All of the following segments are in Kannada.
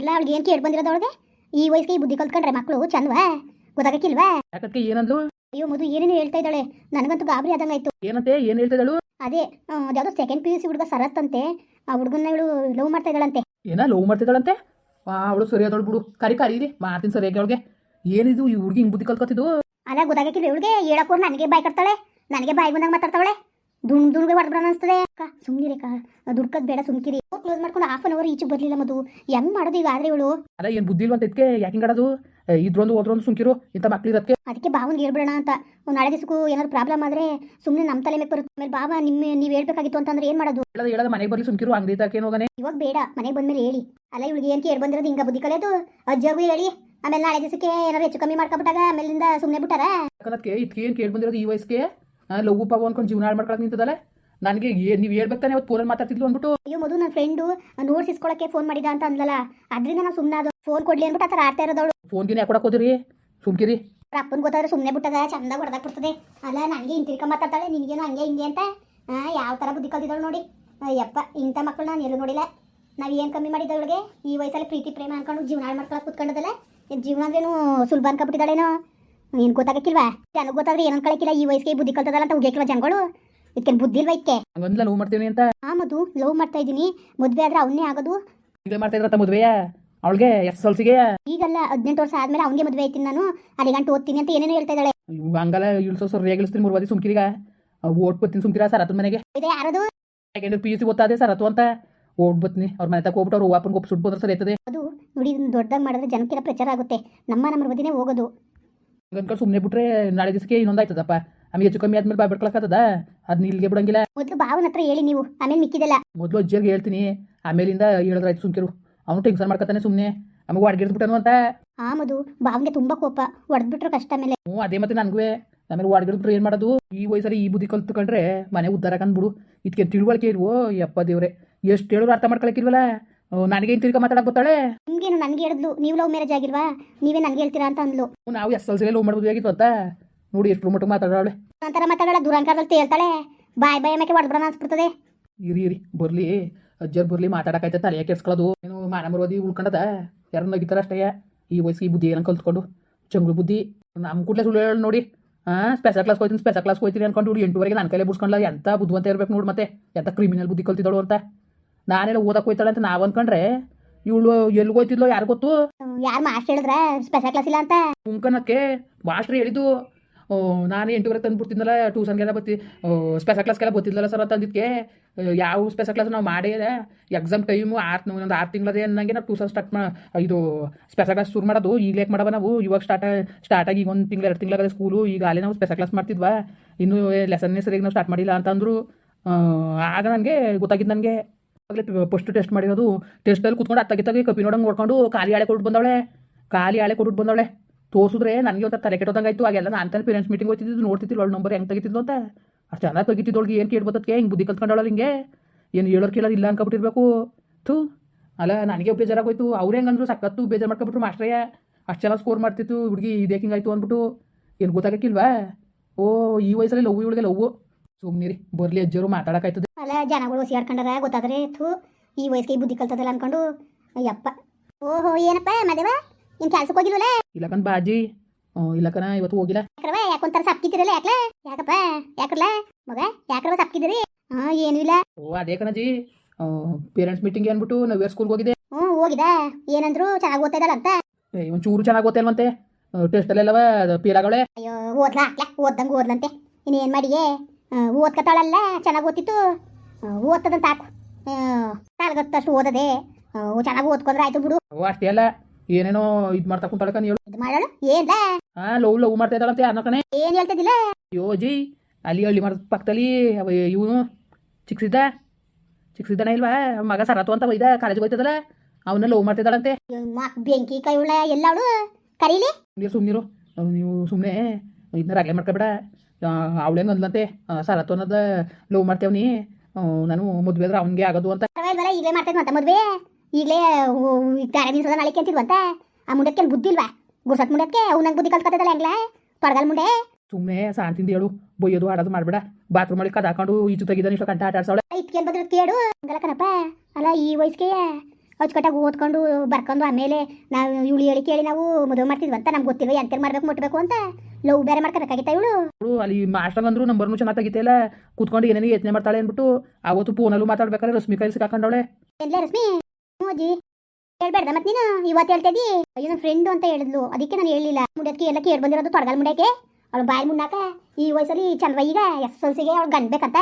ಅಲ್ಲ ಅವಳಿಗೆ ಏನು ಕೇಳಿ ಬಂದಿರೋದು ಅವಳಿಗೆ? ಈ ವಯಸ್ಸಿಗೆ ಈ ಬುದ್ಧಿ ಕಲ್ತ್ಕೊಂಡ್ರೆ ಮಕ್ಕಳು ಚಂದವಾ? ಗೊತ್ತಾಗಕ್ಕಿಲ್ವಾ? ಯಾಕಕ್ಕೆ ಏನಂದ್ಲು? ಅಯ್ಯೋ ಮದು ಏನೇನು ಹೇಳ್ತಾ ಇದ್ದಾಳೆ. ನನಗಂತೂ ಗಾಬರಿ ಆದಂಗಾಯ್ತು. ಏನಂತೆ ಏನು ಇದ್ದಾಳು? ಅದೇ ಅದ್ಯಾವುದೋ ಸೆಕೆಂಡ್ ಪಿ ಯು ಸಿ ಹುಡುಗ ಸರತ್ ಅಂತೆ. ಆ ಹುಡುಗನ ಇವಳು ಲವ್ ಮಾಡ್ತಾ ಇದ್ದಾಳಂತೆ. ಏನ ಲವ್ ಮಾಡ್ತಿದ್ದಾಳಂತೆ ಅವಳು ಸರಿ ಅದಳು ಬಿಡು. ಕರಿ ಕರಿ ರೀ ಮಾಡ್ತೀನಿ ಸರಿಯಾಗಿ ಅವಳಿಗೆ. ಏನಿದು ಈ ಹುಡುಗಿ ಹಿಂಗೆ ಬುದ್ಧಿ ಕಲ್ತ್ಕೊತಿದ್ದು? ಅಲ್ಲ ಗೊತ್ತಾಗಕ್ಕಿಲ್ಲ ಇವಳಿಗೆ? ಹೇಳಕ್ಕೂ ನನಗೆ ಬಾಯ್ ಕಟ್ತಾಳೆ. ನನಗೆ ಬಾಯ್ ಬಂದಾಗ ಮಾತಾಡ್ತಾವಳೆ. ದುಣ್ಗೆ ಹೊಡೆದ್ಬಿಡೋಣ ಅನ್ಸ್ತದೆ. ಅಕ್ಕ ಸುಮ್ನಿರಿ ಅಕ್ಕ. ದುಡ್ಕದ್ ಬೇಡ ಸುಮ್ಕಿರಿ. ಕ್ಲೋಸ್ ಮಾಡ್ಕೊಂಡು ಹಾಫ್ ಅನ್ ಅವರ್ ಈಚೆ ಬರ್ಲಿಲ್ಲ ಮದು ಹೆಂಗ್ ಮಾಡೋದು ಈಗ ಆದ್ರೆ ಇವಳು? ಅಲ್ಲ ಏನು ಬುದ್ಧಿ ಇಲ್ವಂತ ಇದಕ್ಕೆ ಯಾಕೆ ಹಿಂಗಾಡೋದು ಇದ್ರೊಂದು ಹೋದ್ರೊಂದು ಸುಮ್ಕಿರು. ಇಂಥ ಮಕ್ಳು ಇರೋದಕ್ಕೆ ಅದಕ್ಕೆ ಬಾವನ್ಗೆ ಹೇಳ್ಬಿಡೋಣ ಅಂತ. ಒಂದ್ ನಾಳೆ ದಿವಸಕ್ಕೂ ಏನಾದ್ರು ಪ್ರಾಬ್ಲಮ್ ಆದ್ರೆ ಸುಮ್ಮನೆ ನಮ್ಮ ತಲೆ ಮೇಲೆ ಬರುತ್ತೆ. ಆಮೇಲೆ ಬಾಬಾ ನಿಮ್ಮ ನೀವು ಹೇಳ್ಬೇಕಾಗಿತ್ತು ಅಂತಂದ್ರೆ ಏನ್ ಮಾಡೋದು? ಹೇಳದ ಹೇಳದ ಮನೆಗೆ ಬರ್ಲಿ ಸುಮ್ಕಿರು. ಅಂಗಡಿ ತಾಕೇನು ಹೋಗನೆ? ಇವಾಗ ಬೇಡ ಮನೆಗೆ ಬಂದ್ಮೇಲೆ ಹೇಳಿ. ಅಲ್ಲ ಇವಳಿಗೆ ಏನ್ ಕೇಳಿ ಬಂದಿರೋದು? ಹಿಂಗ ಬುದ್ಧಿ ಕಲಿಯೋದು? ಅಜ್ಜಗೂ ಹೇಳಿ. ಆಮೇಲೆ ನಾಳೆ ದಿಸಕ್ಕೆ ಏನಾದ್ರು ಹೆಚ್ಚು ಕಮ್ಮಿ ಮಾಡ್ಕೊಬಿಟ್ಟಾಗ ಆಮೇಲಿಂದ ಸುಮ್ಮನೆ ಬಿಟ್ಟಾರ? ಇದಕ್ಕೆ ಏನು ಕೇಳಿ ಬಂದಿರೋದು ಈ ವಯಸ್ಸಿಗೆ? ಲವ್ ಪಾವು ಅನ್ಕೊಂಡು ಜೀವನ ಹಾಳು ಮಾಡ್ಕೊಳಕ್ ನಿಂತದಲ್ಲ? ನನಗೆ ನೀವು ಹೇಳ್ಬೇಕಾನೆ ಅವತ್ತು ಫೋನಲ್ಲಿ ಮಾತಾಡ್ತಿದ್ಲು ಅಂದ್ಬಿಟ್ಟು ಅಯ್ಯೋ ಮಧು ನನ್ನ ಫ್ರೆಂಡು ನೋಟ್ಸ್ ಇಸ್ಕೊಳಕ್ಕೆ ಫೋನ್ ಮಾಡಿದ ಅಂತ ಅಂದ್ಲಲ್ಲ? ಅದರಿಂದ ನಾನು ಸುಮ್ಮನೆ ಅದು ಫೋನ್ ಕೊಡ್ಲಿ ಅಂದ್ಬಿಟ್ಟು ಆ ಥರ ಆಡ್ತಾ ಇರೋದವಳು. ಫೋನ್ ದಿನ ಕೊಡಕ್ಕೆ ಹೋದ್ರಿ? ಸುಮ್ಕಿರಿ ಅವ್ರ ಅಪ್ಪನ ಗೊತ್ತಾದ್ರೆ ಸುಮ್ಮನೆ ಬಿಟ್ಟದ ಚಂದ ಹೊಡೆದಾಗ ಬಿಡ್ತದೆ. ಅಲ್ಲ ನನಗೆ ಹಿಂತಿರ್ಕ ಮಾತಾಡ್ತಾಳೆ ನಿನಗೇನು ಹಂಗೆ ಹಿಂಗೆ ಅಂತ? ಯಾವ ಥರ ಬುದ್ಧಿ ಕಲ್ತಿದ್ದಾಳು ನೋಡಿ. ಯಪ್ಪ ಇಂಥ ಮಕ್ಕಳು ನಾನು ಎಲ್ಲೂ ನೋಡಿಲ್ಲ. ನಾವು ಏನು ಕಮ್ಮಿ ಮಾಡಿದ್ದವಳಿಗೆ ಈ ವಯಸ್ಸಲ್ಲಿ ಪ್ರೀತಿ ಪ್ರೇಮ ಅನ್ಕೊಂಡು ಜೀವನ ಹಾಳು ಮಾಡ್ಕೊಳಕ್ಕೆ ಕುತ್ಕೊಂಡದಲ್ಲ? ಜೀವನ ಅಂದ್ರೇನು ಸುಲಭ ಅನ್ಕೊಬಿಟ್ಟಿದ್ದಾಳೇನೋ ಏನು ಗೊತ್ತಾಗಕ್ಕಿಲ್ವಾ? ನನಗೆ ಗೊತ್ತಾದ್ರೆ ಏನು ಕಳಕಿಲ್ಲ? ಈ ವಯಸ್ಸಿಗೆ ಬುದ್ಧಿ ಕಲ್ತದಲ್ಲ ಅಂತ ಉಗಿಯಕ್ಕಿಲ್ವ ಜನಗಳು? ಇದಕ್ಕೆ ಬುದ್ಧಿ ಇಲ್ವಾ ಇದಕ್ಕೆ ಒಂದ್ಲ ಲವ್ ಮಾಡ್ತೀನಿ ಅಂತ? ಆ ಮಧು ಲವ್ ಮಾಡ್ತಾ ಇದೀನಿ ಮದುವೆ ಆದ್ರೆ ಅವನ್ನೇ ಆಗೋದು. ಈಗ ಮಾಡ್ತಾ ಇದ್ರತ್ತ ಮದುವೆಯ? ಅವಳಿಗೆ ಎಸ್ ಎಲ್ ಈಗಲ್ಲ ಹದಿನೆಂಟು ವರ್ಷ ಆದ್ಮೇಲೆ ಅವನಿಗೆ ಮದುವೆ ಆಯ್ತೀನಿ ನಾನು. ಅಲ್ಲಿ ಗಂಟು ಓದ್ತೀನಿ ಅಂತ ಏನೇನೋ ಹೇಳ್ತಾ ಇದ್ದಾಳೆ. ಹಂಗಲ್ಲ ಇಳಿಸೋ ಸರಿಯಾಗಿ ಇಳಿಸ್ತೀನಿ ಮೂರು ಬದಿ ಸುಮ್ಕಿರಿಗ ಓಟ್ ಬರ್ತೀನಿ ಸುಮ್ಕಿರ ಅತನ ಮನೆಗೆ? ಇದೆ ಯಾರದು? ಯಾಕೆಂದ್ರೆ ಪಿ ಯು ಸಿ ಓದ್ತಾದೆ ಸರತ್ತು ಅಂತ? ಓಟ್ ಬತ್ತೀನಿ ಅವ್ರ ಮನೆ ತಕ ಹೋಗ್ಬಿಟ್ಟು ಅವ್ರು ವಾಪನ್ ಸುಟ್ಟು ಬಂದ್ರೆ ಸರಿ ಆಯ್ತದೆ ಅದು ನೋಡಿ ಇದನ್ನ ದೊಡ್ಡದಾಗಿ ಮಾಡಿದ್ರೆ ಜನಕ್ಕೆಲ್ಲ ಪ್ರಚಾರ ಆಗುತ್ತೆ. ನಮ್ಮ ನಮ್ಮ ಮದುವೆನೇ ಹೋಗೋದು. ಹಂಗನ್ಕೊಂಡು ಸುಮ್ಮನೆ ಬಿಟ್ರೆ ನಾಳೆ ದಿವಸಕ್ಕೆ ಇನ್ನೊಂದು ಆಯ್ತದಪ್ಪ ಆಮೇಲೆ ಹೆಚ್ಚು ಕಮ್ಮಿ ಆದ್ಮೇಲೆ ಬಾಯ್ಬಿಡ್ಕೊಳಕತ್ತದ ಅದನ್ನ ಇಲ್ಲಿಗೆ ಬಿಡಂಗಿಲ್ಲ. ಮೊದಲು ಭಾವನ ಹತ್ರ ಹೇಳಿ ನೀವು ಆಮೇಲೆ ಮಿಕ್ಕಿದಲ್ಲ. ಮೊದಲು ಅಜ್ಜಿಯರ್ಗೆ ಹೇಳ್ತೀನಿ ಆಮೇಲಿಂದ ಹೇಳಿದ್ರಾಯ್ತು ಸುಮ್ಕಿರು. ಅವನು ಟೆನ್ಷನ್ ಮಾಡ್ಕೊತಾನೆ ಸುಮ್ಮನೆ ನಮಗೆ ಅಡ್ಗಿಡ್ಬಿಟ್ಟನು ಅಂತ. ಆ ಮದು ಭಾವನ್ಗೆ ತುಂಬಾ ಕೋಪ ಹೊಡೆದ್ಬಿಟ್ರು ಕಷ್ಟ ಮೇಲೆ. ಹ್ಞೂ ಅದೇ ಮತ್ತೆ ನನಗೂ ಆಮೇಲೆ ವಾಡ್ಗಿಡ್ಬಿಟ್ರೆ ಏನು ಮಾಡೋದು? ಈ ವಯಸ್ಸಲ್ಲಿ ಈ ಬುದ್ಧಿ ಕಲ್ತುಕೊಂಡ್ರೆ ಮನೆ ಉದ್ದಾರ ಕಂದ್ಬಿಡು ಇದಕ್ಕೆ ತಿಳುವಳಿಕೆ ಇಲ್ವೋ ಯಪ್ಪ ದೇವ್ರೆ. ಎಷ್ಟು ಹೇಳಿದ್ರು ಅರ್ಥ ಮಾಡ್ಕೊಳಕ್ಕಿಲ್ವಲ್ಲ ನನಗೆ ಏನು ತಿರ್ಗ ಮಾತಾಡಕ್ ಗೊತ್ತಾಳೆ ನಿಮ್ಗೇನು ನನಗೆ ಹೇಳಿದ್ಲು ನೀವು ಲವ್ ಮ್ಯಾರೇಜ್ ಆಗಿಲ್ವಾ? ನೀವೇ ನನಗೆ ಹೇಳ್ತೀರಾ ಅಂತ ಅಂದ್ಲು. ನಾವು ಎಸ್ ಎಲ್ ಸಿಲೇ ಲವ್ ಮಾಡ್ಬೋದು ಆಗಿತ್ತು ಅಂತ ನೋಡಿ ಎಷ್ಟು ಮಟ್ಟಿಗೆ ಮಾತಾಡೋಳೆ ನಂತರ ಮಾತಾಡೋಳ ದುರಂಕಾರದಲ್ಲಿ ತೇಳ್ತಾಳೆ ಬಾಯ್ ಬಾಯ್ ಮೇಕೆ ಹೊಡೆದ್ಬಿಡೋಣ ಅನ್ಸ್ಬಿಡ್ತದೆ. ಇರಿ ಇರಿ ಬರ್ಲಿ. ಅಜ್ಜರ್ ಬರ್ಲಿ ಮಾತಾಡಕೈತೆ ತಲೆ ಕೆಡ್ಸ್ಕೊಳ್ಳೋದು. ಏನು ಮಾನ ಮರೋದಿ ಉಳ್ಕೊಂಡದ? ಯಾರು ನಗಿತಾರ ಅಷ್ಟೇ. ಈ ವಯಸ್ಸಿಗೆ ಈ ಬುದ್ಧಿ ಏನೋ ಕಲ್ತ್ಕೊಂಡು. ಚಂಗ್ಳು ಬುದ್ಧಿ. ನಮ್ಮ ಕೂಡಲೇ ಸುಳ್ಳು ಹೇಳಿ ನೋಡಿ. ಹಾಂ ಸ್ಪೆಷಲ್ ಕ್ಲಾಸ್ ಹೋಯ್ತೀನಿ ಸ್ಪೆಷಲ್ ಕ್ಲಾಸ್ ಹೋಯ್ತೀನಿ ಅನ್ಕೊಂಡು ಎಂಟುವರೆಗೆ ನನ್ನ ಕೈಲೇ ಬಿಡ್ಸ್ಕೊಂಡ್ಲ? ಎಂಥ ಬುದ್ಧಿವಂತ ಇರ್ಬೇಕು ನೋಡಿ ಮತ್ತೆ. ಎಂಥ ಕ್ರಿಮಿನಲ್ ಬುದ್ಧಿ ಕಲ್ತಿದ್ದಳು ಅಂತ. ನಾನೆಲ್ಲ ಓದಕ್ಕೆ ಹೋಯ್ತಾಳೆ ಅಂತ ನಾವು ಅನ್ಕೊಂಡ್ರೆ ಇವಳು ಎಲ್ಲಿ ಹೋಯ್ತಿದ್ಲೋ ಯಾರು ಗೊತ್ತು? ಯಾರು ಮಾಸ್ಟರ್ ಹೇಳಿದ್ರ ಸ್ಪೆಷಲ್ ಕ್ಲಾಸ್ ಇಲ್ಲ ಅಂತ. ಕುಂಕನಕ್ಕೆ ಮಾಸ್ಟರ್ ಹೇಳಿದ್ದು ನಾನು ಎಂಟುವರೆ ತಂದು ಬಿಡ್ತಿದ್ನಲ್ಲ ಟ್ಯೂಷನ್ಗೆಲ್ಲ ಬತ್ತಿ ಸ್ಪೆಷಲ್ ಕ್ಲಾಸ್ಗೆಲ್ಲ ಗೊತ್ತಿದ್ದಲ್ಲ ಸರ್ ತಂದಿದ್ದಕ್ಕೆ ಯಾವ ಸ್ಪೆಷಲ್ ಕ್ಲಾಸ್ ನಾವು ಮಾಡೇ ಎಕ್ಸಾಮ್ ಟೈಮು ಆರು ಒಂದು ಆರು ತಿಂಗಳದೇ ಅನ್ನಂಗೆ ನಾವು ಟ್ಯೂಷನ್ ಸ್ಟಾರ್ಟ್ ಮಾ ಇದು ಸ್ಪೆಷಲ್ ಕ್ಲಾಸ್ ಶುರು ಮಾಡೋದು. ಈಗಲೇ ಮಾಡವ ನಾವು? ಇವಾಗ ಸ್ಟಾರ್ಟ್ ಸ್ಟಾರ್ಟ್ ಆಗಿ ಈಗ ಒಂದು ತಿಂಗಳು ಎರಡು ತಿಂಗಳಾಗದೆ ಸ್ಕೂಲು ಈಗ ಅಲ್ಲೇ ನಾವು ಸ್ಪೆಷಲ್ ಕ್ಲಾಸ್ ಮಾಡ್ತಿದ್ವಾ. ಇನ್ನೂ ಲೆಸನ್ನೇ ಸರಿಯಾಗಿ ನಾವು ಸ್ಟಾರ್ಟ್ ಮಾಡಿಲ್ಲ ಅಂತಂದ್ರು ಆಗ ನನಗೆ ಗೊತ್ತಾಗಿದ್ದು ನನಗೆ ಆಗಲೇ ಫಸ್ಟ್ ಟೆಸ್ಟ್ ಮಾಡಿರೋದು ಟೆಸ್ಟಲ್ಲಿ ಕುತ್ಕೊಂಡು ಅತ್ತಾಗಿ ತಗಿ ಕಪ್ಪಿ ನೋಡಂಗೆ ನೋಡ್ಕೊಂಡು ಖಾಲಿ ಹಾಳೆ ಕೊಟ್ಟು ಬಂದವಳೆ. ಖಾಲಿ ಹಾಳೆ ಕೊಟ್ಟು ಬಂದವಳೆ. ತೋರಿಸಿದ್ರೆ ನನಗೆ ಒಂಥರ ತಲೆ ಕೆಟ್ಟೋದಂಗಾಯ್ತು. ಆಗೆಲ್ಲ ನಾನು ತಾನೆ ಪೇರೆಂಟ್ಸ್ ಮೀಟಿಂಗ್ ಹೋಗ್ತಿದ್ದು ನೋಡ್ತಿದ್ದಿಲ್ಲ ಅವಳು ನಂಬರ್ ಹೆಂಗೆ ತೆಗಿತಿದ್ದು ಅಂತ. ಅಷ್ಟು ಚೆನ್ನಾಗಿ ತೆಗಿತಿದ್ದೊಳಗೆ ಏನು ಕೇಳ್ಬೋದಕ್ಕೆ ಹಿಂಗೆ ಬುದ್ಧಿ ಕಲ್ತ್ಕೊಂಡವಳ ಹಿಂಗೆ. ಏನು ಹೇಳೋರು ಕೇಳೋದು ಇಲ್ಲ ಅನ್ಕೊಬಿಟ್ಟಿರ್ಬೇಕು. ಥೂ. ಅಲ್ಲ, ನನಗೆ ಬೇಜಾರಾಗೋಯ್ತು. ಅವ್ರು ಹೆಂಗಂದ್ರು ಸಕ್ಕತ್ತು ಬೇಜಾರು ಮಾಡ್ಕೊಬಿಟ್ರು ಮಾಸ್ಟ್ರಯ್ಯ ಅಷ್ಟು ಚೆನ್ನಾಗಿ ಸ್ಕೋರ್ ಮಾಡ್ತಿತ್ತು. ಹುಡುಗಿ ಇದೇ ಹಿಂಗಾಯ್ತು ಅಂದ್ಬಿಟ್ಟು. ಏನು ಗೊತ್ತಾಗಕ್ಕಿಲ್ವಾ? ಓ, ಈ ವಯಸ್ಸಲ್ಲಿ ಲವ್ ಇವಳಿಗೆ ಲವ್ ರೀ ಬರಲಿ ಅಜ್ಜರು ಮಾತಾಡೋಕ್ಕಾಯ್ತದೆ ಅಲ್ಲ ಜನಗಳು ಸಿಗಾಡ್ಕೊಂಡಾರ ಗೊತ್ತಾದ್ರೆ ಥೂ ಈ ವಯಸ್ಸಿಗೆ ಬುದ್ಧಿ ಕಲ್ತದಲ್ಲ ಅನ್ಕೊಂಡು ಅಯ್ಯಪ್ಪ. ಓಹೋ ಏನಪ್ಪ ಮದೇವ ಇನ್ ಕೆಲ್ಸಕ್ಕೆ ಹೋಗಿಲ್ವಲ್ಲ? ಇಲ್ಲಕನ್ ಬಾಜಿ. ಇಲ್ಲ ಕಣ ಇವತ್ತು ಹೋಗಿಲ್ಲ. ಯಾಕ್ರವ ಯಾಕೊಂತರ ಸಪ್ಕಿದ್ದೀರಲ್ಲ ಯಾಕ್ಲ? ಯಾಕಪ್ಪ ಯಾಕ್ರಲ್ಲ? ಮಗ ಯಾಕ್ರವ ಸಪ್ಕಿದ್ದೀರಿ ಹಾ ಏನೂ ಇಲ್ಲ. ಓ ಅದೇ ಕಣಜಿ. ಪೇರೆಂಟ್ಸ್ ಮೀಟಿಂಗ್ ಅಂದ್ಬಿಟ್ಟು ನವ್ಯರ್ ಸ್ಕೂಲ್ಗೆ ಹೋಗಿದೆ ಹ್ಞೂ ಹೋಗಿದ ಏನಂದ್ರು ಚೆನ್ನಾಗಿ ಓದ್ತಾ ಇದ್ದಾಳ ಅಂತ ಏ ಚೂರು ಚೆನ್ನಾಗಿ ಓದ್ತಾಯಿಲ್ವಂತೆ ಟೆಸ್ಟ್ ಅಲ್ಲೆಲ್ಲವ ಪೀರಾಗಳೇ ಅಯ್ಯೋ ಓದ್ಲಾ ಹಾಕ್ಲಾ ಓದ್ದಂಗೆ ಓದ್ಲಂತೆ. ಇನ್ನೇನು ಮಾಡಿಯೇ? ಓದ್ಕತಾಳಲ್ಲ ಚೆನ್ನಾಗಿ ಓದ್ತಿತ್ತು. ಓದ್ತದಂತ ಹಾಕು. ಕಾಲ್ಗತ್ತಷ್ಟು ಓದದೆ. ಚೆನ್ನಾಗಿ ಓದ್ಕೊಂಡ್ರೆ ಆಯ್ತು ಬಿಡು. ಓ ಅಷ್ಟೇ ಅಲ್ಲ ಏನೇನೋ ಇದು ಮಾಡ್ತಾ ಕುಂತಾಳಕನ್ ಹೇಳು ಇದು ಮಾಡೋಳು ಏನ್ಲ? ಹಾ ಲವ್ ಲವ್ ಮಾಡ್ತಾ ಇದ್ದಾಳಂತೆ ಅನ್ನೋ ಕಣೆ. ಏನು ಹೇಳ್ತಿದ್ದಿಲ್ಲ? ಅಯ್ಯೋ ಜಿ ಅಲ್ಲಿ ಹಳ್ಳಿ ಮಾಡ ಪಕ್ಕದಲ್ಲಿ ಅವ ಇವನು ಚಿಕ್ಸಿದ್ದ. ಚಿಕ್ಸಿದ್ದಾನೆ ಇಲ್ವಾ? ಮಗ ಸರತು ಅಂತ ಒಯ್ದ ಕಾಲೇಜ್ಗೆ ಹೋಯ್ತದಲ್ಲ. ಅವನ್ನ ಲವ್ ಮಾಡ್ತಿದ್ದಾಳಂತೆ. ಇದ್ದಾಳಂತೆ ಬೆಂಕಿ ಕೈ ಉಳ್ಳ ಎಲ್ಲ ಅವಳು ಕರೀಲಿ? ನೀರು ಸುಮ್ಮನಿರು ನೀವು ಸುಮ್ಮನೆ ಇದನ್ನ ರಾಗ್ಲೆ ಮಾಡ್ಕೊಬೇಡ. ಅವಳೇನು ಅಂದ್ಲಂತೆ? ಸರತು ಅನ್ನೋದ ಲವ್ ಮಾಡ್ತೇವ್ನಿ. ನಾನು ಮದುವೆ ಆದ್ರೆ ಅವನಿಗೆ ಆಗೋದು ಅಂತ. ಈಗಲೇ ಮಾಡ್ತಾ ಅಂತ ಮದ್ವೆ? ಈಗಲೇ ತಾರೆ ನಿಲ್ಸೋದ ನಾಳೆ ಅಂತಿದ್ವಂತ? ಆ ಮುಂಡಕ್ಕೆ ಬುದ್ಧಿ ಇಲ್ವಾ? ಗುರ್ಸತ್ ಮುಂಡಕ್ಕೆ? ಅವ್ನಂಗೆ ಬುದ್ಧಿ ಕಲ್ತ್ಕೊತದಲ್ಲ ಹೆಂಗ್ಲ? ತೊಡಗಲ್ ಮುಂಡೆ? ಸುಮ್ಮನೆ ಶಾಂತಿಂದ ಹೇಳು ಬೊಯ್ಯೋದು ಆಡೋದು ಮಾಡಬೇಡ. ಬಾತ್ರೂಮ್ ಕದ ಹಾಕೊಂಡು ಈಚು ತೆಗಿದಾನೆ ಇಷ್ಟು ಕಂಟ ಆಟ ಆಡ್ಸವಳೆ ಇಟ್ಕೇನ್ ಬಂದ್ರೆ ಕೇಳು. ಹಂಗಲ್ಲ ಕಣಪ್ಪ. ಅಲ್ಲ ಈ ವಯಸ್ಸಿಗೆ ಅಚ್ಚುಕಟ್ಟಾಗಿ ಓದ್ಕೊಂಡು ಬರ್ಕೊಂಡು ಆಮೇಲೆ ನಾವು ಇವಳು ಹೇಳಿ ಕೇಳಿ ನಾವು ಮದುವೆ ಮಾಡ್ತಿದ್ವಿ ಅಂತ ನಮ್ಗೆ ಗೊತ್ತಿಲ್ಲ ಎಂತ ಮಾಡ್ಬೇಕು ಮುಟ್ಬೇಕು ಅಂತ ಲವ್ ಬೇರೆ ಮಾಡ್ಕೋಬೇಕಾಗಿತ್ತ ಇವಳು? ಅಲ್ಲಿ ಮಾಸ್ಟರ್ ಅಂದ್ರು ನಂಬರ್ನು ಚೆನ್ನಾಗಿ ತೆಗಿತಿಲ್ಲ ಕೂತ್ಕೊಂಡು ಏನೇನು ಯತ್ನೆ ಮಾಡ್ತಾಳೆ ಅಂದ್ಬಿಟ್ಟು ಅವತ್ತು ಫೋನಲ್ಲೂ ಮಾತಾಡ್ಬೇಕಾದ್ರೆ ರಶ್ಮಿ ಕೈಲಿ ಸಿಕ್ಕಾಕೊಂಡವಳೆ. ಎಲ್ಲ ರಶ್ಮಿ? ಅಜ್ಜಿ ಹೇಳ್ಬೇಡ್ದ ಮತ್ತೆ ನೀನು? ಇವತ್ತು ಹೇಳ್ತಾ ಇದ್ದಿ ಅಯ್ಯೋ ನನ್ನ ಫ್ರೆಂಡ್ ಅಂತ ಹೇಳಿದ್ಲು. ಅದಕ್ಕೆ ನಾನು ಹೇಳಿಲ್ಲ ಮುಡಿಯೋದಕ್ಕೆ ಎಲ್ಲ ಕೇಳಿ ಬಂದಿರೋದು ತೊಡಗಲ್ ಮುಡಿಯಕ್ಕೆ ಅವಳು ಬಾಯಿ ಮುನ್ನಾಕ ಈ ವಯಸ್ಸಲ್ಲಿ ಚಂದ್ರ ಈಗ ಎಸ್ ಎಲ್ ಸಿಗೆ ಅವಳು ಗಂಡ್ಬೇಕಂತ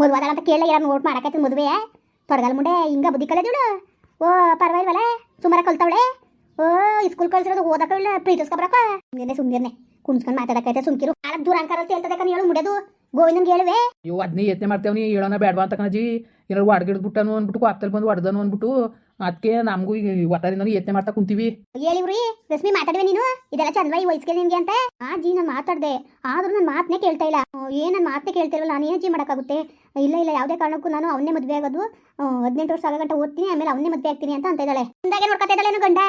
ಮದುವಾದಾಗ ಅಂತ ಕೇಳ ಯಾರು ನೋಟ್ ಮಾಡಕೈತಿ ಮದುವೆ ತೊಡಗಲ್ ಮುಂಡೆ ಹಿಂಗ ಬುದ್ಧಿ ಕಲಿಯೋದು ಓ ಪರವಾಗಿಲ್ವಲ್ಲ ಸುಮಾರ ಕಲ್ತವಳೆ? ಓ ಸ್ಕೂಲ್ ಕಳ್ಸಿರೋದು ಓದಕ್ಕೆ ಪ್ರೀತಿಸ್ಕೊಬ್ರಕ್ಕ ಸುಮ್ಮನೆ ಸುಮ್ಮನೆ ಕುಣ್ಸ್ಕೊಂಡು ಮಾತಾಡಕೈತೆ ಸುಮ್ಕಿರು. ಆಳಕ್ ದೂರ ಅಂಕಾರತ್ತೆ ಹೇಳ್ತದೆ ಕಣ್ ಹೇಳು ಮುಡಿಯೋದು ಗೋವಿಂದನ್ಗೆ ಹೇಳುವೆ? ಅಯ್ಯೋ ಅದನ್ನೇ ಯತ್ನೆ ಮಾಡ್ತೇವನಿ ಹೇಳೋಣ ಬೇಡವಾ ಅಂತ ಕಣಜಿ. ಏನಾರು ಹೊಡ್ಗಿಡ್ಬಿಟ್ಟನು ಅಂದ್ಬಿಟ್ಟು ಕಾಪ್ತಲ್ಲಿ ಬಂದು ಒಡ್ದನು ಅಂದ್ಬಿಟ್ಟು ಅದಕ್ಕೆ ನಮಗೂ ಈ ಒತ್ತಾರಿಂದ ಯತ್ನೆ ಮಾಡ್ತಾ ಕುಂತೀವಿ. ಹೇಳಿವ್ರಿ ರಶ್ಮಿ ಮಾತಾಡುವೆ ನೀನು? ಇದೆಲ್ಲ ಚಂದ್ವ ಈ ವಯಸ್ಸಿಗೆ ನಿನ್ಗೆ ಅಂತ? ಆ ಜಿ ನಾನು ಮಾತಾಡ್ದೆ. ಆದ್ರೂ ನನ್ನ ಮಾತನೇ ಕೇಳ್ತಾ ಇಲ್ಲ. ಏನ್ ನನ್ನ ಮಾತನ್ನೇ ಕೇಳ್ತಿರಲ್ಲ ನಾನು ಏನು ಜಿ ಮಾಡೋಕ್ಕಾಗುತ್ತೆ? ಇಲ್ಲ ಇಲ್ಲ ಯಾವುದೇ ಕಾರಣಕ್ಕೂ ನಾನು ಅವನ್ನೇ ಮದುವೆ ಆಗೋದು. ಹದಿನೆಂಟು ವರ್ಷ ಆಗೋ ಗಂಟೆ ಓದ್ತೀನಿ ಆಮೇಲೆ ಅವನ್ನೇ ಮದುವೆ ಆಗ್ತೀನಿ ಅಂತ ಅಂತ ಇದ್ದಾಳೆ ಮುಂದಾಗೆ ನೋಡ್ಕೊತಾ ಇದ್ದಾಳೆ ಗಂಡ.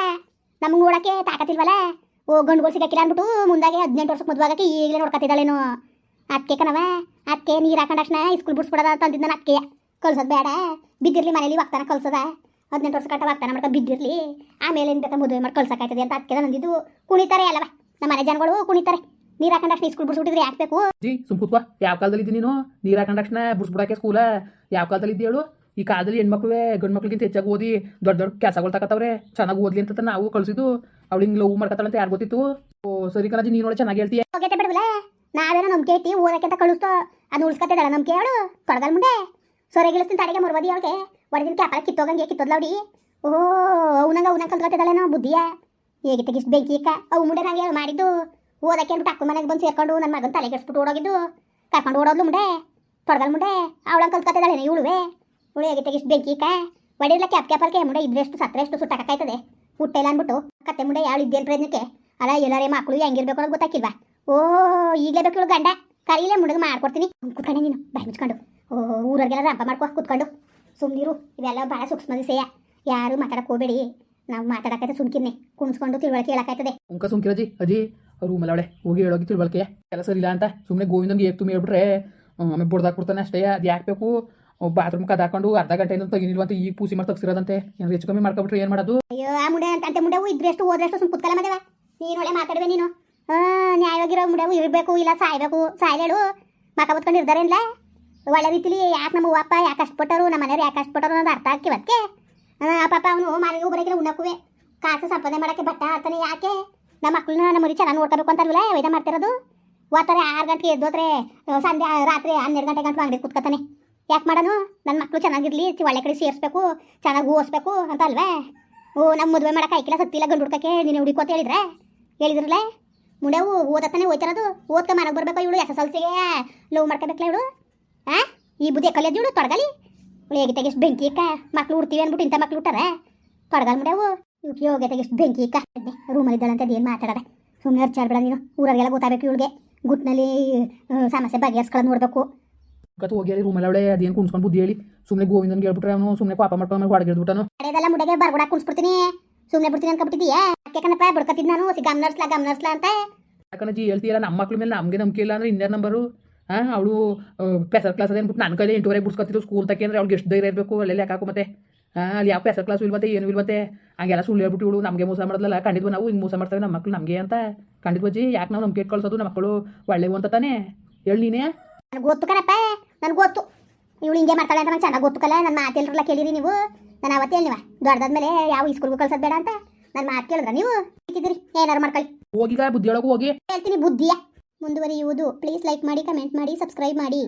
ನಮ್ಗೆ ನೋಡಕ್ಕೆ ತಾಕತ್ತಿಲ್ವಲ್ಲ ಓ ಗಂಡುಗಳು ಸಿಗಕ್ಕಿಲ್ಲ ಅಂದ್ಬಿಟ್ಟು ಮುಂದಾಗೆ ಹದಿನೆಂಟು ವರ್ಷಕ್ಕೆ ಮದುವೆ ಆಗಕ್ಕೆ ಈಗಲೇ ನೋಡ್ಕೊತಿದ್ದಾಳೇನು ಅದಕ್ಕೆ ಕಣವ ಅಕ್ಕೆ ನೀರು ಹಾಕೊಂಡ ತಕ್ಷಣ ಸ್ಕೂಲ್ ಬಿಡ್ಸ್ಬಿಡೋದ ಅಂತ ಅಂದಿದ್ದ ನಾನು ಅದಕ್ಕೆ ಕಳ್ಸೋದು ಬೇಡ ಬಿದ್ದಿರಲಿ ಮನೇಲಿ ವಾಗ್ತಾನ ಕಳ್ಸೋದ. ಹದಿನೆಂಟು ವರ್ಷ ಕಟ್ಟ ವಾಗ್ತಾನ ಮಾಡ್ಕೊಂಡು ಬಿದ್ದಿರಲಿ. ಆಮೇಲೆ ಏನು ಬೇಕಾ ಮದುವೆ ಮಾಡಿ ಕಳ್ಸಕ್ಕಾಯ್ತದೆ ಅಂತ ಅಕ್ಕೆ ನಂದಿದ್ದು. ಕುಣಿತಾರೆ ಅಲ್ಲವ ನಮ್ಮ ಮನೆ ಜನಗಳು ಕುಣಿತಾರೆ. ನೀರು ಹಾಕೊಂಡ ಅಕ್ಷಣ ಸ್ಕೂಲ್ ಬಿಡ್ಸ್ಬಿಟ್ಟಿದ್ರೆ ಯಾಕೆ ಬೇಕು? ಜಿ ಸುಮ್ ಕೂತ್ವಾ ಯಾವ ಕಾಲದಲ್ಲಿ ಇದ್ದೀನಿ ನೀನು? ನೀರು ಹಾಕೊಂಡ ಅಕ್ಷಣ ಬುಡ್ಸ್ಬಿಡಕ್ಕೆ ಸ್ಕೂಲ ಯಾವ ಕಾಲದಲ್ಲಿ ಇದ್ದೇಳು ಹೇಳು? ಈ ಕಾಲದಲ್ಲಿ ಹೆಣ್ಮಕ್ಳು ಗಂಡು ಮಕ್ಳಿಗಿಂತ ಹೆಚ್ಚಾಗಿ ಓದಿ ದೊಡ್ಡ ದೊಡ್ಡ ಕೆಲಸಗಳು ತಗೋತಾವ್ರೆ ಚೆನ್ನಾಗಿ ಓದ್ಲಿ ಅಂತ ನಾವು ಕಳಿಸಿದ್ದು. ಅವಳು ಹಿಂಗೆ ಲವ್ ಮಾಡ್ಕೊತಾಳೆ ಅಂತ ಯಾರು ಗೊತ್ತಿತ್ತು? ಓ ಸರಿ ಕಣಜಿ ನೀನು ನೋಡಿ ಚೆನ್ನಾಗಿ ಹೇಳ್ತೀಯ? ನಾವೇನೋ ನಂಬಿಕೆ ಇಟ್ಟು ಓದಕ್ಕೆ ಅಂತ ಕಳಿಸ್ತೋ ಅದು ಉಳ್ಸ್ಕೊತಿದ್ದಾಳೆ. ನಂಬಿಕೆ ಅವಳು ತೊಡಗಲ್ ಮುಂದೆ. ಸೊರೆಗಿಳಿಸ್ತೀನಿ ತಡೆಗೆ ಮುರ್ವದಿ ಅವಳಿಗೆ. ಒಡೆದಿನ ಕ್ಯಾಪಲ ಕಿತ್ತೋಗಂಗೆ ಕಿತ್ತೋದ್ಲ ಅವಡಿ ಓ ಅವನಂಗ ಅವನಂಗ ಕಲ್ತ್ಕೊತಿದ್ದಾಳೇನೋ ಬುದ್ಧಿಯ. ಹೇಗೆ ತೆಗಿಸ್ ಬೆಂಕಿ ಇಕ್ಕ ಅವು ಮುಂಡೆ ನಂಗೆ ಮಾಡಿದ್ದು. ಓದಕ್ಕೆ ಅಂದ್ಬಿಟ್ಟು ಅಕ್ಕ ಮನೆಗೆ ಬಂದು ಸೇರ್ಕೊಂಡು ನನ್ನ ಮಗನ ತಲೆ ಕೆಡಿಸ್ಬಿಟ್ಟು ಓಡೋಗಿದ್ದು. ಕರ್ಕೊಂಡು ಓಡೋದ್ಲು ಮುಂಡೆ ತೊಡಗಲ್ ಮುಂಡೆ ಅವಳಂಗೆ ಕಲ್ತ್ಕೊತಿದ್ದಾಳೇನೋ ಇವಳುವೆ. ಇವಳು ಹೇಗೆ ತೆಗಿಸ್ ಬೆಂಕಿ ಇಕ್ಕ ಹೊಡಿಲ್ಲ ಕ್ಯಾಪ್ ಕ್ಯಾಪಲ್ಕೆ ಮುಂಡೆ ಇದ್ರೆಷ್ಟು ಸತ್ರೆಷ್ಟು ಸುಟ್ಟಾಕಾಯ್ತದೆ ಹುಟ್ಟಿಲ್ಲ ಅಂದ್ಬಿಟ್ಟು. ಕತ್ತೆ ಮುಂಡೆ ಯಾಳು ಇದ್ದೇನು ಪ್ರಯತ್ನಕ್ಕೆ? ಅಲ್ಲ, ಎಲ್ಲರೇ ಮಕ್ಕಳು ಹೆಂಗಿರ್ಬೇಕು ಅನ್ನೋದು ಗೊತ್ತಾಕಿಲ್ವಾ? ಓ ಈಗಲೇ ಬೇಕು ಗಂಡ. ಕರೀಲೆ ಮುಡುಗ ಮಾಡ್ಕೊಡ್ತೀನಿ. ಕುತ್ಕೊಂಡೆ ನೀನು. ಬಾಯಿ ಮುಚ್ಕೊಂಡು. ಓ ಊರವ್ರಿಗೆಲ್ಲ ರಂಪ ಮಾಡ್ಕೊ ಕುತ್ಕೊಂಡು. ಸುಮ್ಮನಿರು ಇವೆಲ್ಲ ಭಾಳ ಸೂಕ್ಷ್ಮ ವಿಷಯ. ಯಾರು ಮಾತಾಡಕ್ಕೆ ಹೋಗಬೇಡಿ ನಾವು ಮಾತಾಡಕೈತೆ ಸುಮ್ಕಿರ್ನೆ. ಕುಣಿಸ್ಕೊಂಡು ತಿಳುವಳಿಕೆ ಹೇಳಕ್ಕಾಯ್ತದೆ. ಉಂಕ ಸುಮ್ಕಿರಜಿ ಅಜ್ಜಿ ರೂಮಲ್ಲಿ ಅವಳೆ ಹೋಗಿ ಹೇಳೋಗಿ ತಿಳುವಳಿಕೆಯ ಕೆಲಸ ಇಲ್ಲ ಅಂತ ಸುಮ್ಮನೆ ಗೋವಿಂದಂಗೆ ಏಕ್ ತುಂಬ ಹೇಳ್ಬಿಟ್ರೆ ಆಮೇಲೆ ಬಡ್ದಾಕ್ಬಿಡ್ತಾನೆ ಅಷ್ಟೇ. ಅದು ಯಾಕೆ ಬೇಕು? ಬಾತ್ರೂಮ್ ಕದ ಹಾಕೊಂಡು ಅರ್ಧ ಗಂಟೆಯಿಂದ ತೆಗಿನಿಲ್ವಂತ ಈಗ ಪೂಸಿ ಮಾಡಿ ತಗ್ಸಿರೋದಂತೆ ಏನು ಹೆಚ್ಚು ಕಮ್ಮಿ ಮಾಡ್ಕೊಬಿಟ್ರೆ ಏನು ಮಾಡೋದು? ಅಯ್ಯೋ ಆ ಮುಂಡೆ ಅಂತ ಅಂತೆ ಎಷ್ಟು ಇದ್ರೆಷ್ಟು ಹೋದ್ರೆಷ್ಟು ಸುಮ್ ಕುತ್ಕಲ್ಲ ಮದುವೆ ನೀನು ಒಳ್ಳೆ ಮಾತಾಡುವೆ ನೀನು. ನ್ಯಾಯವಾಗಿರೋ ಮುಂಡೆವು ಇರಬೇಕು, ಇಲ್ಲ ಸಾಯ್ಬೇಕು, ಸಾಯ್ಲೇಳು. ಮಕ ಬತ್ಕೊಂಡು ಇಲ್ಲ ಒಳ್ಳೆ ರೀತಿಲಿ ಯಾಕೆ ನಮ್ಮ ಅಪ್ಪ ಯಾಕೆ ಕಷ್ಟಪಟ್ಟರು, ನಮ್ಮ ಮನೆಯವ್ರು ಯಾಕೆ ಕಷ್ಟಪಟ್ಟರು ಅನ್ನೋದು ಅರ್ಥ ಆಕಿ ಅದಕ್ಕೆ? ಪಾಪ ಅವನು ಮನೆಗೆ ಒಬ್ಬರಿಗೆ ಉಣ್ಣಕ್ಕುವೆ. ಕಾಸು ಸಂಪಾದನೆ ಮಾಡೋಕ್ಕೆ ಬಟ್ಟ ಆಡ್ತಾನೆ ಯಾಕೆ? ನಮ್ಮ ಮಕ್ಕಳನ್ನ ನಮ್ಮ ಮರಿ ಚೆನ್ನಾಗಿ ನೋಡ್ಕೋಬೇಕು ಅಂತಲ್ವಲ್ಲ ವೈದ್ಯ ಮಾಡ್ತಿರೋದು? ಓದ್ತಾರೆ ಆರು ಗಂಟೆಗೆ ಎದ್ದೋತ್ರೆ ಸಂಜೆ ರಾತ್ರಿ ಹನ್ನೆರಡು ಗಂಟೆ ಗಂಟೆ ಅಂಗಡಿ ಕೂತ್ಕೋತಾನೆ. ಯಾಕೆ ಮಾಡೋನು? ನನ್ನ ಮಕ್ಕಳು ಚೆನ್ನಾಗಿರಲಿ ಒಳ್ಳೆ ಕಡೆ ಸೇರಿಸ್ಬೇಕು, ಚೆನ್ನಾಗಿ ಓದಿಸ್ಬೇಕು ಅಂತ ಅಲ್ವೇ ಓ ನಮ್ಮ ಮದುವೆ ಮಾಡೋಕೆ ಐಕಿಲ್ಲ ಸತ್ತಿಲ್ಲ ಗಂಡು ಹುಡ್ಕಕ್ಕೆ, ನೀನು ಹುಡುಕೋತ ಹೇಳಿದ್ರೆ? ಹೇಳಿದ್ರಲ್ಲ? ಮುಂಡೆವು ಓದತ್ತಾನೆ ಹೋಯ್ತಾರದು ಓದ್ಕ ಮನೆಗೆ ಬರ್ಬೇಕು ಇವಳು ಎಸ್ ಎಸ್ ಎಲ್ ಸಿಗೆ. ಲವ್ ಮಾಡ್ಕೋಬೇಕಲ್ಲ ಇವಳು? ಆ? ಈ ಬುದ್ಧಿ ಕಲಿಯೋದು ಇವಳು ತೊಡಗಲಿ? ಇವಳು ಹೇಗೆ ತೆಗಿಸ್ ಬೆಂಕಿ ಇಕ್ಕ ಮಕ್ಳು ಉಡ್ತೀವಿ ಅಂದ್ಬಿಟ್ಟು ಇಂಥ ಮಕ್ಳು ಹುಟ್ಟಾರೆ? ತೊಡಗಲ್ ಮುಂಡೆವು? ಇವಕ್ಕೆ ಯೋಗ ತೆಗಿಸ್ ಬೆಂಕಿ ಇಕ್ಕ ರೂಮಲ್ಲಿ ಇದ್ದಾಳಂತ ಏನು ಮಾತಾಡದೆ. ಸುಮ್ಮನೆ ಹರ್ಚಾಡ್ಬೇಡ ನೀನು. ಊರವ್ರಿಗೆಲ್ಲ ಗೊತ್ತಾಗಬೇಕು ಇವಳಿಗೆ. ಗುಟ್ನಲ್ಲಿ ಸಮಸ್ಯೆ ಬಗೆಹರಿಸ್ಕೊಳ್ಳೋದು ನೋಡಬೇಕು. ಕತ್ತು ಹೋಗಿ ರೂಮಲ್ಲಿ ಅವಳೆ ಅದೇನು ಕುಣ್ಸ್ಕೊಂಡು ಬುದ್ಧಿ ಹೇಳಿ. ಸುಮ್ಮನೆ ಗೋವಿಂದನ್ಗೆ ಹೇಳ್ಬಿಟ್ರೆ ಅವನು ಸುಮ್ಮನೆ ಪಾಪ ಮಾಡ್ಕೊಂಡು ಹೊಡೆಗಿಡ್ಬಿಟ್ಟನು ಅಡೆದೆಲ್ಲ ಮುಡೆಗೆ ಬರ್ಗುಡ ಕುಣಿಸ್ಬಿಡ್ತೀನಿ. ಸುಮ್ಮನೆ ಬಿಡ್ತೀನಿ ಅನ್ಕೊಬಿಟ್ಟಿದೀಯಾ ಅದಕ್ಕೆ ಕಣಪ್ಪ ನಾನು ನಾನು ಸಿ ಗಮ್ನರ್ಸ್ಲಾ ಗಮ್ನರ್ಸ್ಲಾ ಅಂತ. ಯಾಕಂದ್ರೆ ಹೇಳ್ತೀಯಲ್ಲ ನಮ್ಮ ಮಕ್ಳ ಮೇಲೆ ನಮಗೆ ನಂಬಿಕೆ ಇಲ್ಲ ಅಂದ್ರೆ ಇನ್ನೇನು ನಂಬರು? ಹಾಂ ಅವಳು ಪೆಸರ್ ಕ್ಲಾಸ್ ಅದೇ ಅಂದ್ಬಿಟ್ಟು ನನ್ನ ಕೈಲಿ ಎಂಟೂವರೆಗೆ ಬಿಡ್ಸ್ಕೊತಿದ್ರು ಸ್ಕೂಲ್ ತಕ್ಕೆ ಅಂದ್ರೆ ಅವ್ಳಿಗೆ ಎಷ್ಟು ಧೈರ್ಯ ಇರಬೇಕು ಅಲ್ಲೆಲ್ಲ ಯಾಕೆ ಮತ್ತೆ ಹಾಂ ಅಲ್ಲಿ ಯಾವ ಪೆಸರ್ ಕ್ಲಾಸ್ ಇಲ್ವತ್ತೆ ಏನು ಇಲ್ವತ್ತೆ? ಹಂಗೆಲ್ಲ ಸುಳ್ಳು ಹೇಳ್ಬಿಟ್ಟು ಇವಳು ನಮಗೆ ಮೋಸ ಮಾಡೋದಲ್ಲ ಕಂಡಿದ್ವು ನಾವು ಹಿಂಗೆ ಮೋಸ ಮಾಡ್ತೇವೆ ನಮ್ಮ ಮಕ್ಳು ನಮಗೆ ಅಂತ. ಕಂಡಿದ್ವು ಬಜ್ಜಿ ಯಾಕೆ ನಾವು ನಂಬಿಕೆ ಕಳ್ಸೋದು ನಮ್ಮ ಮಕ್ಕಳು ಒಳ್ಳೆವು ಅಂತ ತಾನೇ? ಹೇಳಿ ನೀನೇ. ನನಗೆ ಗೊತ್ತು ಕಣಪ್ಪ ನನಗೆ ಗೊತ್ತು. ಇವಳು ಹಿಂಗೆ ಮಾಡ್ತಾಳೆ ಅಂತ ನಂಗೆ ಚೆನ್ನಾಗಿ ಗೊತ್ತು ಕಲ್ಲ ನನ್ನ ಮಾತು ಎಲ್ಲರಲ್ಲ ಕೇಳಿರಿ ನೀವು. ನಾನು ಅವತ್ತೇ ಹೇಳಿವ ದೊಡ್ಡದಾದ್ಮೇಲೆ ಯಾವ ಸ್ಕೂಲ್ಗೂ ಕಳ್ಸೋದು ಬೇಡ ಅಂತ. ನನ್ನ ಮಾತು ಕೇಳಿದ್ರ ನೀವು? ಇಟ್ಟಿದ್ರಿ ಏನಾರು ಮಾಡ್ಕೊಳ್ಳಿ. ಹೋಗಿ ಬುದ್ಧಿ ಒಳಗೂ ಹೋಗಿ. ಹೇಳ್ತೀನಿ ಬುದ್ಧಿಯ. ಮುಂದುವರಿಯುವುದು. ಪ್ಲೀಸ್ ಲೈಕ್ ಮಾಡಿ ಕಮೆಂಟ್ ಮಾಡಿ ಸಬ್ಸ್ಕ್ರೈಬ್ ಮಾಡಿ.